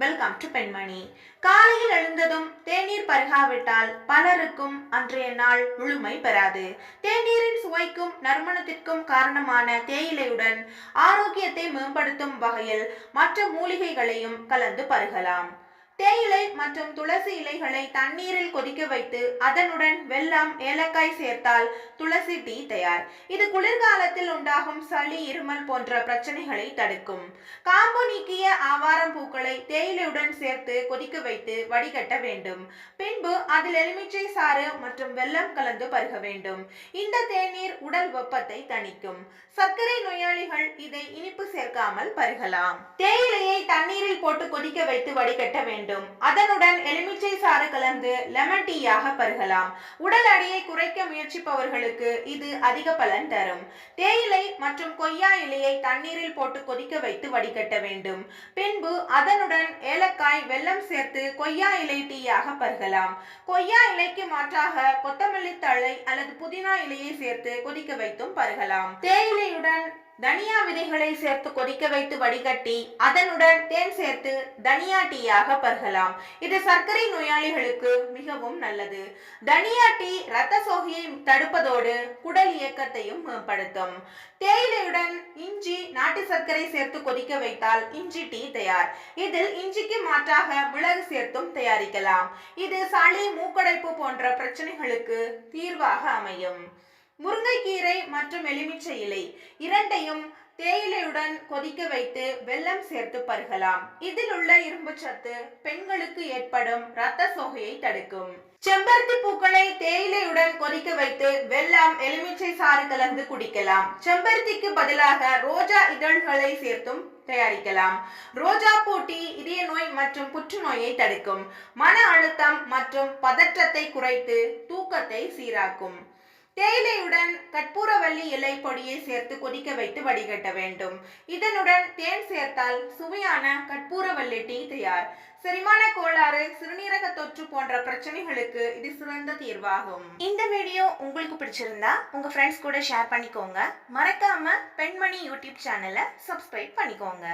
Welcome to பெண்மணி காலையில் எழுந்ததும் தேநீர் பருகாவிட்டால் பலருக்கும் அன்றைய நாள் முழுமை பெறாது. தேநீரின் சுவைக்கும் நறுமணத்திற்கும் காரணமான தேயிலையுடன் ஆரோக்கியத்தை மேம்படுத்தும் வகையில் மற்ற மூலிகைகளையும் கலந்து பருகலாம். தேயிலை மற்றும் துளசி இலைகளை தண்ணீரில் கொதிக்க வைத்து அதனுடன் வெல்லம் ஏலக்காய் சேர்த்தால் துளசி டீ தயார். இது குளிர்காலத்தில் உண்டாகும் சளி இருமல் போன்ற பிரச்சனைகளை தடுக்கும். காம்பு நீக்கிய ஆவாரம் பூக்களை தேயிலையுடன் சேர்த்து கொதிக்க வைத்து வடிகட்ட வேண்டும். பின்பு அதில் எலுமிச்சை சாறு மற்றும் வெல்லம் கலந்து பருக வேண்டும். இந்த தேநீர் உடல் வெப்பத்தை தணிக்கும். சர்க்கரை நோயாளிகள் இதை இனிப்பு சேர்க்காமல் பருகலாம். தேயிலையை தண்ணீரில் போட்டு கொதிக்க வைத்து வடிகட்ட வேண்டும். அதனுடன் எலுமிச்சை சாறு கலந்து லெமன் டீயாக பருகலாம். உடல் அடியை குறைக்க முயற்சிப்பவர்களுக்கு இது அதிக பலன் தரும். தேயிலை மற்றும் கொய்யா இலையை தண்ணீரில் போட்டு கொதிக்க வைத்து வடிகட்ட வேண்டும். பின்பு அதனுடன் ஏலக்காய் வெல்லம் சேர்த்து கொய்யா இலை டீயாக பருகலாம். கொய்யா இலைக்கு மாற்றாக கொத்தமல்லி தழை அல்லது புதினா இலையை சேர்த்து கொதிக்க வைத்தும் பருகலாம். தேயிலையுடன் தனியா விதைகளை சேர்த்து கொதிக்க வைத்து வடிகட்டி அதனுடன் தேன் சேர்த்து தனியா டீயாக பருகலாம். இது சர்க்கரை நோயாளிகளுக்கு மிகவும் நல்லது. தனியா டீ இரத்த சோகையை தடுப்பதோடு குடல் இயக்கத்தையும் மேம்படுத்தும். தேயிலையுடன் இஞ்சி நாட்டு சர்க்கரை சேர்த்து கொதிக்க வைத்தால் இஞ்சி டீ தயார். இதில் இஞ்சிக்கு மாற்றாக மிளகு சேர்த்தும் தயாரிக்கலாம். இது சளி மூக்கடைப்பு போன்ற பிரச்சனைகளுக்கு தீர்வாக அமையும். முருங்கைக்கீரை மற்றும் எலுமிச்சை இலை இரண்டையும் தேயிலையுடன் கொதிக்க வைத்து வெள்ளம் சேர்த்து பருகலாம். இதில் உள்ள இரும்பு சத்து பெண்களுக்கு ஏற்படும் இரத்த சோகையை தடுக்கும். செம்பருத்தி பூக்களை தேயிலையுடன் கொதிக்க வைத்து வெள்ளம் எலுமிச்சை சாறு கலந்து குடிக்கலாம். செம்பருத்திக்கு பதிலாக ரோஜா இதழ்களை சேர்த்தும் தயாரிக்கலாம். ரோஜா பூட்டி இதய நோய் மற்றும் புற்றுநோயை தடுக்கும். மன அழுத்தம் மற்றும் பதற்றத்தை குறைத்து தூக்கத்தை சீராக்கும். தேயிலையுடன் கற்பூரவள்ளி இலை பொடியை சேர்த்து கொதிக்க வைத்து வடிகட்ட வேண்டும். இதனுடன் தேன் சேர்த்தால் சுவையான கற்பூரவள்ளி டீ தயார். செரிமான கோளாறு சிறுநீரக தொற்று போன்ற பிரச்சனைகளுக்கு இது சிறந்த தீர்வாகும். இந்த வீடியோ உங்களுக்கு பிடிச்சிருந்தா உங்க ஃப்ரெண்ட்ஸ் கூட ஷேர் பண்ணிக்கோங்க. மறக்காம பெண்மணி யூடியூப் சேனலை சப்ஸ்கிரைப் பண்ணிக்கோங்க.